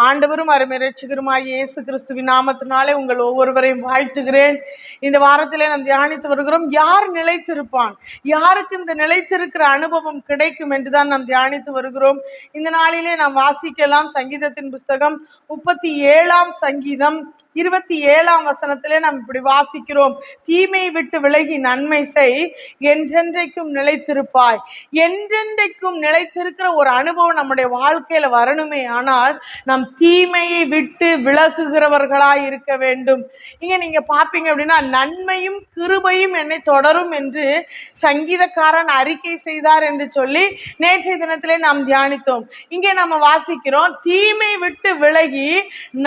ஆண்டவரும் அருமரட்சகருமாய் இயேசு கிறிஸ்துவின் நாமத்தினாலே உங்கள் ஒவ்வொருவரையும் வாழ்த்துகிறேன். இந்த வாரத்திலே நாம் தியானித்து வருகிறோம். யார் நிலைத்திருப்பான்? யாருக்கு இந்த நிலைத்திருக்கிற அனுபவம் கிடைக்கும் என்றுதான் நாம் தியானித்து வருகிறோம். இந்த நாளிலே நாம் வாசிக்கலாம் சங்கீதத்தின் புஸ்தகம் முப்பத்தி ஏழாம் சங்கீதம். இருபத்தி ஏழாம் வசனத்திலே நாம் இப்படி வாசிக்கிறோம். தீமை விட்டு விலகி நன்மை செய். என்றென்றைக்கும் நிலைத்திருப்பாய். என்றென்றைக்கும் நிலைத்திருக்கிற ஒரு அனுபவம் நம்முடைய வாழ்க்கையில வரணுமே. ஆனால் நாம் தீமையை விட்டு விலகுகிறவர்களாய் இருக்க வேண்டும். இங்க நீங்க பாப்பீங்க அப்படின்னா நன்மையும் கிருபையும் என்னை தொடரும் என்று சங்கீதக்காரன் அறிக்கை செய்தார் என்று சொல்லி நேற்றைய தினத்திலே நாம் தியானித்தோம். இங்கே நம்ம வாசிக்கிறோம் தீமை விட்டு விலகி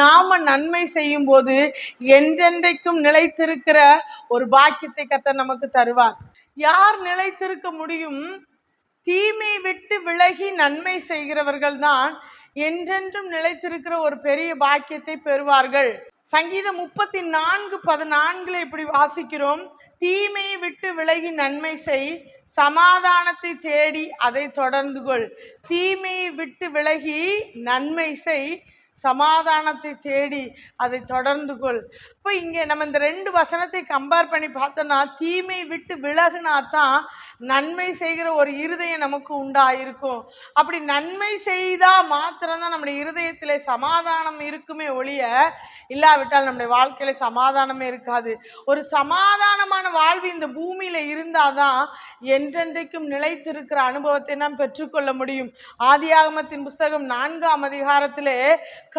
நாம நன்மை செய்யும் போது என்றென்றைக்கும் நிலைத்திருக்கிற ஒரு பாக்கியத்தை கத்த நமக்கு தருவார். யார் நிலைத்திருக்க முடியும்? தீமை விட்டு விலகி நன்மை செய்கிறவர்கள் தான் என்றென்றும் நிலைத்திருக்கிற ஒரு பெரிய பாக்கியத்தை பெறுவார்கள். சங்கீதம் முப்பத்தி நான்கு பதினான்குல இப்படி வாசிக்கிறோம். தீமையை விட்டு விலகி நன்மை செய் சமாதானத்தை தேடி அதை தொடர்ந்து கொள். தீமையை விட்டு விலகி நன்மை செய் சமாதானத்தை தேடி அதை தொடர்ந்து கொள். இப்போ இங்கே நம்ம இந்த ரெண்டு வசனத்தை கம்பேர் பண்ணி பார்த்தோம்னா தீமை விட்டு விலகுனா தான் நன்மை செய்கிற ஒரு இருதயம் நமக்கு உண்டாயிருக்கும். அப்படி நன்மை செய்தால் மாத்திரம்தான் நம்முடைய இருதயத்தில் சமாதானம் இருக்குமே ஒழிய இல்லாவிட்டால் நம்முடைய வாழ்க்கையில் சமாதானமே இருக்காது. ஒரு சமாதானமான வாழ்வு இந்த பூமியில் இருந்தால் தான் என்றென்றைக்கும் நிலைத்திருக்கிற அனுபவத்தை நாம் பெற்றுக்கொள்ள முடியும். ஆதியாகமத்தின் புஸ்தகம் நான்காம் அதிகாரத்திலே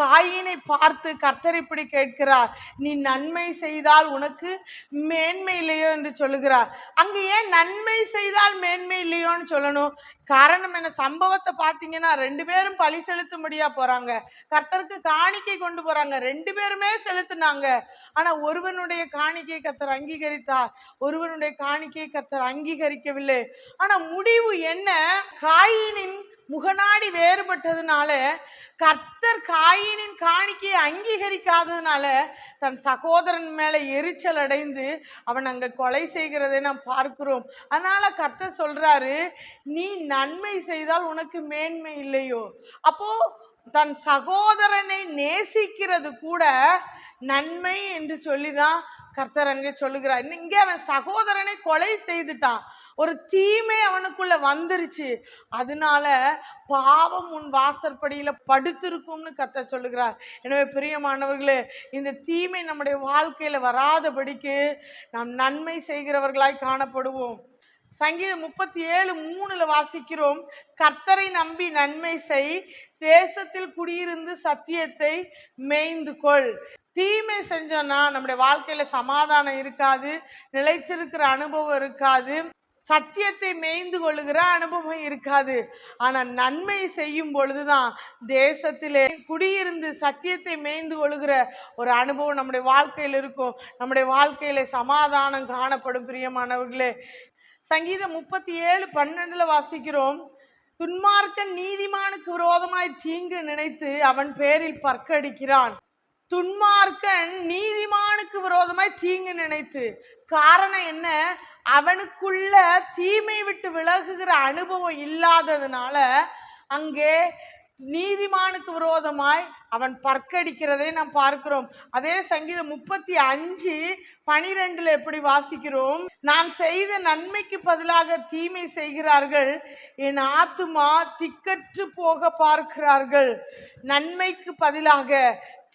காயினை பார்த்து கர்த்தர் இப்படி கேட்கிறார். நீ நன்மை செய்தால் உனக்கு மேன்மை இல்லையோ? என்று சொல்லுகிறார். அங்கே ஏன் நன்மை செய்தால் மேன்மை இல்லையோன்னு சொல்லணும்? காரணம் என்ன? சம்பவத்தை பார்த்தீங்கன்னா ரெண்டு பேரும் பழி செலுத்தும்படியா போறாங்க. கர்த்தருக்கு காணிக்கை கொண்டு போறாங்க. ரெண்டு பேருமே செலுத்தினாங்க. ஆனா ஒருவனுடைய காணிக்கை கர்த்தர் அங்கீகரித்தார். ஒருவனுடைய காணிக்கை கர்த்தர் அங்கீகரிக்கவில்லை. ஆனா முடிவு என்ன? காயினின் முகநாடி வேறுபட்டதுனால கர்த்தர் காயினின் காணிக்கையை அங்கீகரிக்காததுனால தன் சகோதரன் மேலே எரிச்சல் அடைந்து அவன் அங்கே கொலை செய்கிறதை நாம் பார்க்கிறோம். அதனால் கர்த்தர் சொல்கிறாரு நீ நன்மை செய்தால் உனக்கு மேன்மை இல்லையோ. அப்போது தன் சகோதரனை நேசிக்கிறது கூட நன்மை என்று சொல்லி தான் கர்த்தர் அங்கே சொல்லுகிறார். இங்கே அவன் சகோதரனை கொலை செய்துட்டான். ஒரு தீமை அவனுக்குள்ள வந்துருச்சு. அதனால பாவம் உன் வாசற்படியில படுத்திருக்கும்னு கர்த்தர் சொல்லுகிறார். எனவே பிரியமானவர்களே இந்த தீமை நம்முடைய வாழ்க்கையில வராதபடிக்கு நாம் நன்மை செய்கிறவர்களாய் காணப்படுவோம். சங்கீதம் முப்பத்தி ஏழு மூணுல வாசிக்கிறோம். கர்த்தரை நம்பி நன்மை செய் தேசத்தில் குடியிருந்து சத்தியத்தை மேய்ந்து கொள். தீமை செஞ்சோன்னா நம்முடைய வாழ்க்கையில சமாதானம் இருக்காது நிலைத்திருக்கிற அனுபவம் இருக்காது சத்தியத்தை மேய்ந்து கொள்ளுகிற அனுபவம் இருக்காது. ஆனா நன்மை செய்யும் பொழுதுதான் தேசத்திலே குடியிருந்து சத்தியத்தை மேய்ந்து கொள்ளுகிற ஒரு அனுபவம் நம்முடைய வாழ்க்கையில் இருக்கும். நம்முடைய வாழ்க்கையில சமாதானம் காணப்படும் பிரியமானவர்களே. சங்கீதம் முப்பத்தி ஏழு பன்னெண்டுல வாசிக்கிறோம். துன்மார்க்கன் நீதிமானுக்கு விரோதமாய் தீங்கு நினைத்து அவன் பேரில் பற்கடிக்கிறான். துன்மார்க்கன் நீதிமானுக்கு விரோதமாய் தீங்கு நினைத்து. காரணம் என்ன? அவனுக்குள்ள தீமை விட்டு விலகுகிற அனுபவம் இல்லாததுனால அங்கே நீதிமானுக்கு விரோதமாய் அவன் பற்கடிக்கிறதை நாம் பார்க்கிறோம். அதே சங்கீதம் முப்பத்தி அஞ்சு பனிரெண்டுல எப்படி வாசிக்கிறோம்? நான் செய்த நன்மைக்கு பதிலாக தீமை செய்கிறார்கள். என் ஆத்துமா திக்கற்று போக பார்க்கிறார்கள். நன்மைக்கு பதிலாக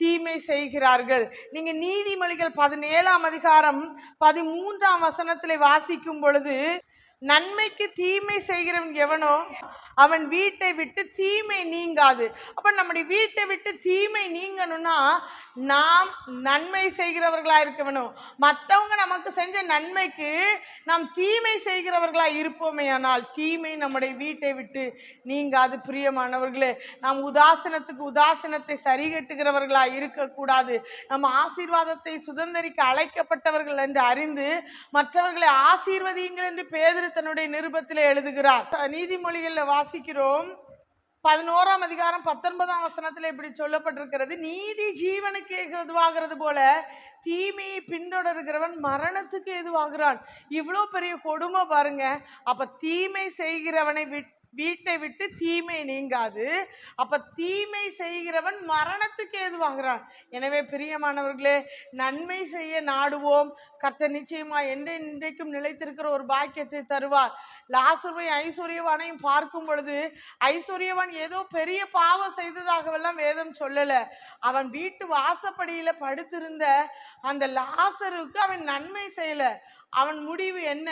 தீமை செய்கிறார்கள். நீங்க நீதிமொழிகள் பதினேழாம் அதிகாரம் பதிமூன்றாம் வசனத்திலே வாசிக்கும் பொழுது நன்மைக்கு தீமை செய்கிறவன் எவனோ அவன் வீட்டை விட்டு தீமை நீங்காது. அப்போ நம்முடைய வீட்டை விட்டு தீமை நீங்கணும்னா நாம் நன்மை செய்கிறவர்களாக இருக்க வேணும். மற்றவங்க நமக்கு செஞ்ச நன்மைக்கு நாம் தீமை செய்கிறவர்களா இருப்போமே ஆனால் தீமை நம்முடைய வீட்டை விட்டு நீங்காது. பிரியமானவர்களே நாம் உதாசனத்துக்கு உதாசனத்தை சரிகட்டுகிறவர்களாக இருக்கக்கூடாது. நம்ம ஆசீர்வாதத்தை சுதந்திரிக்க அழைக்கப்பட்டவர்கள் என்று அறிந்து மற்றவர்களை ஆசீர்வதியுங்கள் என்று பேதிரு தன்னுடைய நிருபத்தில் எழுதுகிறார். நீதிமொழிகளில் வாசிக்கிறோம். பதினோராம் அதிகாரம் பத்தொன்பதாம் வசனத்தில் இப்படி சொல்லப்பட்டிருக்கிறது. நீதி ஜீவனுக்கு எதுவாகிறது போல தீமையை பின்தொடர்கிறவன் மரணத்துக்கு எதுவாகிறான்? இவ்வளோ பெரிய கொடுமை பாருங்க. அப்போ தீமை செய்கிறவனை விட் வீட்டை விட்டு தீமை நீங்காது. அப்ப தீமை செய்கிறவன் மரணத்துக்கு ஏதுவாகிறான் எனவே பிரியமானவர்களே நன்மை செய்ய நாடுவோம். கர்த்த நிச்சயமா எந்த இன்றைக்கும் நிலைத்திருக்கிற ஒரு பாக்கியத்தை தருவார். லாசுருவை ஐஸ்வர்யவானையும் பார்க்கும் பொழுது ஐஸ்வர்யவான் ஏதோ பெரிய பாவம் செய்ததாகவெல்லாம் வேதம் சொல்லல. அவன் வீட்டு வாசப்படியில படுத்திருந்த அந்த லாசருக்கு அவன் நன்மை செய்யல. அவன் முடிவு என்ன?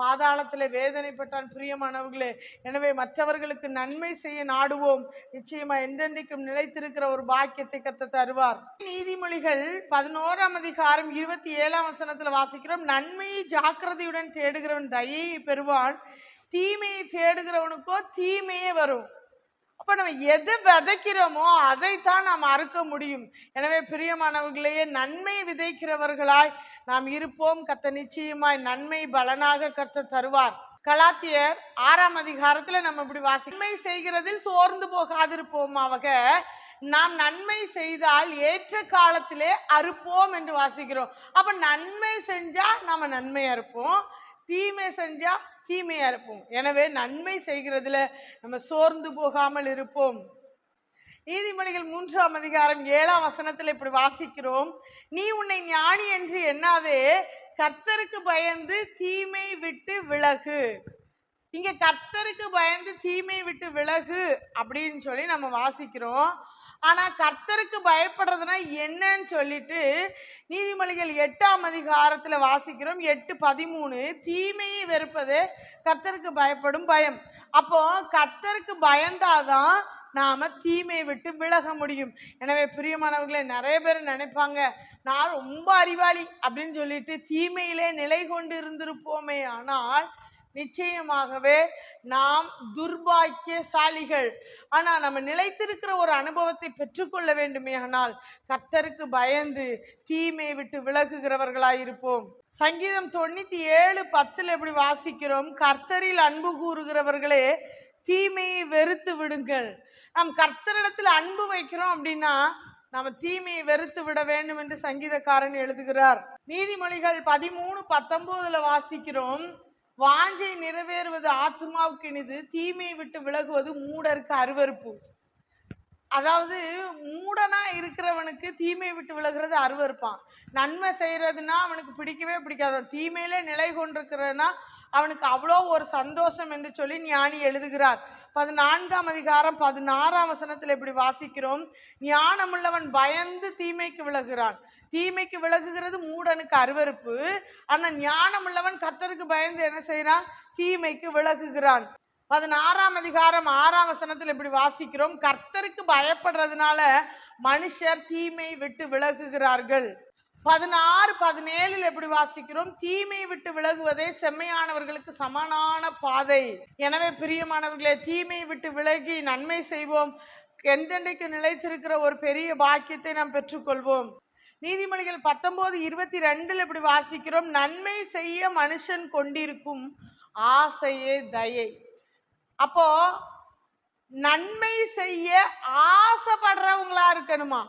பாதாளத்தில் வேதனைப்பட்டான் பிரியமானவர்களே. எனவே மற்றவர்களுக்கு நன்மை செய்ய நாடுவோம். நிச்சயமா என்றென்றைக்கும் நிலைத்திருக்கிற ஒரு பாக்கியத்தை கத்த தருவார். நீதிமொழிகள் பதினோராம் அதிகாரம் இருபத்தி ஏழாம் வசனத்தில் வாசிக்கிறோம். நன்மையை ஜாக்கிரதையுடன் தேடுகிறவன் தயையை பெறுவான். தீமையை தேடுகிறவனுக்கோ தீமையே வரும். அப்போ நம்ம எது விதைக்கிறோமோ அதைத்தான் நாம் அறுக்க முடியும். எனவே பிரியமானவர்களையே நன்மை விதைக்கிறவர்களாய் நாம் இருப்போம். கத்த நிச்சயமாய் நன்மை பலனாக கத்த தருவார். கலாத்தியர் ஆறாம் அதிகாரத்துல நம்ம இப்படி வாசி நன்மை செய்கிறதில் சோர்ந்து போகாதிருப்போமாவக நாம் நன்மை செய்தால் ஏற்ற காலத்திலே அறுப்போம் என்று வாசிக்கிறோம். அப்ப நன்மை செஞ்சா நாம நன்மையா இருப்போம். தீமை செஞ்சா தீமையா இருப்போம். எனவே நன்மை செய்கிறதுல நம்ம சோர்ந்து போகாமல் இருப்போம். நீதிமொழிகள் மூன்றாம் அதிகாரம் ஏழாம் வசனத்தில் இப்படி வாசிக்கிறோம். நீ உன்னை ஞானி என்று என்னாது கர்த்தருக்கு பயந்து தீமை விட்டு விலகு. இங்க கர்த்தருக்கு பயந்து தீமை விட்டு விலகு அப்படின்னு சொல்லி நம்ம வாசிக்கிறோம். ஆனா கர்த்தருக்கு பயப்படுறதுனா என்னன்னு சொல்லிட்டு நீதிமொழிகள் எட்டாம் அதிகாரத்துல வாசிக்கிறோம். எட்டு பதிமூணு தீமையை வெறுப்பது கர்த்தருக்கு பயப்படும் பயம். அப்போ கர்த்தருக்கு பயந்தாதான் நாம் தீமையை விட்டு விலக முடியும். எனவே பிரியமானவர்களே நிறைய பேர் நினைப்பாங்க நான் ரொம்ப அறிவாளி அப்படின்னு சொல்லிட்டு தீமையிலே நிலை கொண்டு இருந்திருப்போமே ஆனால் நிச்சயமாகவே நாம் துர்பாக்கியசாலிகள். ஆனால் நம்ம நிலைத்திருக்கிற ஒரு அனுபவத்தை பெற்றுக்கொள்ள வேண்டுமே ஆனால் கர்த்தருக்கு பயந்து தீமையை விட்டு விலகுகிறவர்களாயிருப்போம் சங்கீதம் தொண்ணூற்றி ஏழு பத்தில் எப்படி வாசிக்கிறோம்? கர்த்தரில் அன்பு கூறுகிறவர்களே தீமையை வெறுத்து விடுங்கள். நாம் கர்த்தரிடத்தில் அன்பு வைக்கிறோம் அப்படின்னா நம்ம தீமையை வெறுத்து விட வேண்டும் என்று சங்கீதக்காரன் எழுதுகிறார். நீதிமொழிகள் பதிமூணு பத்தொன்பதுல வாசிக்கிறோம் வாஞ்சை நிறைவேறுவது ஆத்மாவுக்கு இனிது தீமையை விட்டு விலகுவது மூடருக்கு அருவருப்பு. அதாவது மூடனா இருக்கிறவனுக்கு தீமை விட்டு விலகுறது அருவருப்பான். நன்மை செய்யறதுன்னா அவனுக்கு பிடிக்கவே பிடிக்காது. தீமையிலே நிலை கொண்டிருக்கிறனா அவனுக்கு அவ்வளோ ஒரு சந்தோஷம் என்று சொல்லி ஞானி எழுதுகிறார். பதினான்காம் அதிகாரம் பதினாறாம் வசனத்தில் இப்படி வாசிக்கிறோம். ஞானமுள்ளவன் பயந்து தீமைக்கு விலகுகிறான். தீமைக்கு விலகுகிறது மூடனுக்கு அருவருப்பு. ஆனால் ஞானமுள்ளவன் கத்தருக்கு பயந்து என்ன செய்கிறான்? தீமைக்கு விலகுகிறான். பதினாறாம் அதிகாரம் ஆறாம் வசனத்தில் இப்படி வாசிக்கிறோம். கர்த்தருக்கு பயப்படுறதுனால மனுஷர் தீமை விட்டு விலகுகிறார்கள். பதினாறு பதினேழில் எப்படி வாசிக்கிறோம்? தீமை விட்டு விலகுவதே செம்மையானவர்களுக்கு சமனான பாதை. எனவே பிரியமானவர்களே தீமை விட்டு விலகி நன்மை செய்வோம். எந்தெண்டைக்கு நிலைத்திருக்கிற ஒரு பெரிய பாக்கியத்தை நாம் பெற்றுக்கொள்வோம். நீதிமொழிகள் பத்தொன்பது இருபத்தி ரெண்டுல இப்படி வாசிக்கிறோம்? நன்மை செய்ய மனுஷன் கொண்டிருக்கும் ஆசையே தயை. அப்போ நன்மை செய்ய ஆசைப்படுறவங்களா இருக்கணுமா?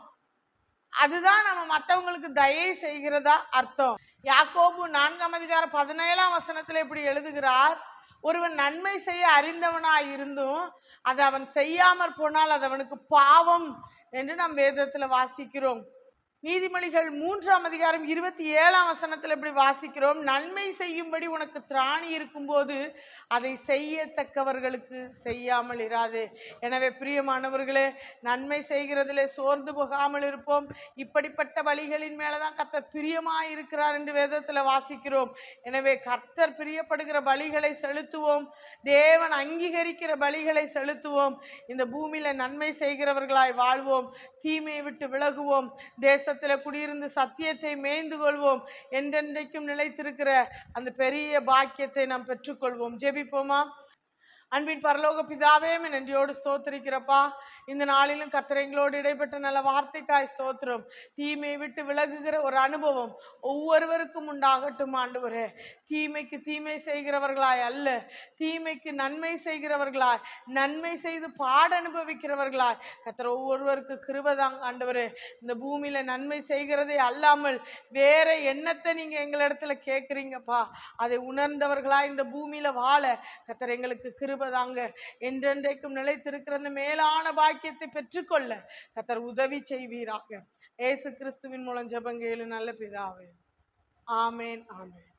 அதுதான் நம்ம மற்றவங்களுக்கு தயை செய்கிறதா அர்த்தம். யாக்கோபு நான்காம் அதிகாரம் பதினேழாம் வசனத்தில் இப்படி எழுதுகிறார். ஒருவன் நன்மை செய்ய அறிந்தவனாய் இருந்தும் அதை அவன் செய்யாமற் போனால் அது அவனுக்கு பாவம் என்று நாம் வேதத்தில் வாசிக்கிறோம். நீதிமொழிகள் மூன்றாம் அதிகாரம் இருபத்தி ஏழாம் வசனத்தில் இப்படி வாசிக்கிறோம் நன்மை செய்யும்படி உனக்கு திராணி இருக்கும்போது அதை செய்யத்தக்கவர்களுக்கு செய்யாமல் இராதே. எனவே பிரியமானவர்களே நன்மை செய்கிறதிலே சோர்ந்து போகாமல் இருப்போம். இப்படிப்பட்ட வழிகளின் மேலே தான் கர்த்தர் பிரியமாக இருக்கிறார் என்று வேதத்தில் வாசிக்கிறோம். எனவே கர்த்தர் பிரியப்படுகிற வழிகளை செலுத்துவோம். தேவன் அங்கீகரிக்கிற வழிகளை செலுத்துவோம். இந்த பூமியில் நன்மை செய்கிறவர்களாய் வாழ்வோம். தீமையை விட்டு விலகுவோம். தேசத்தில் குடியிருந்து சத்தியத்தை மேய்ந்து கொள்வோம் என்றென்றைக்கும் நிலைத்திருக்கிற அந்த பெரிய பாக்கியத்தை நாம் பெற்றுக்கொள்வோம். ஜெபிப்போமா? அன்பின் பரலோக பிதாவே நன்றியோடு ஸ்தோத்திரிக்கிறப்பா. இந்த நாளிலும் கத்திரைங்களோடு எங்களோடு இடைப்பட்ட நல்ல வார்த்தைக்காய் ஸ்தோத்திரம். தீமையை விட்டு விலகுகிற ஒரு அனுபவம் ஒவ்வொருவருக்கும் உண்டாகட்டும் ஆண்டவரே. தீமைக்கு தீமை செய்கிறவர்களாய் அல்ல. தீமைக்கு நன்மை செய்கிறவர்களாய் நன்மை செய்து பாட அனுபவிக்கிறவர்களாய். கத்திர ஒவ்வொருவருக்கு கிருபதாங்க ஆண்டவரே. இந்த பூமியில் நன்மை செய்கிறதே அல்லாமல் வேற எண்ணத்தை நீங்கள் எங்களிடத்துல கேட்குறீங்கப்பா அதை உணர்ந்தவர்களாய் இந்த பூமியில் வாழ கத்திர எங்களுக்கு கிருபை கிருபதாங்க என்றென்றைக்கும் நிலைத்திருக்கிற அந்த மேலான பாக்கியத்தை பெற்றுக்கொள்ள கத்தர் உதவி செய்வீராக. ஏசு கிறிஸ்துவின் மூலம் ஜெபங்கேளு நல்ல பிதாவே. ஆமேன் ஆமேன்.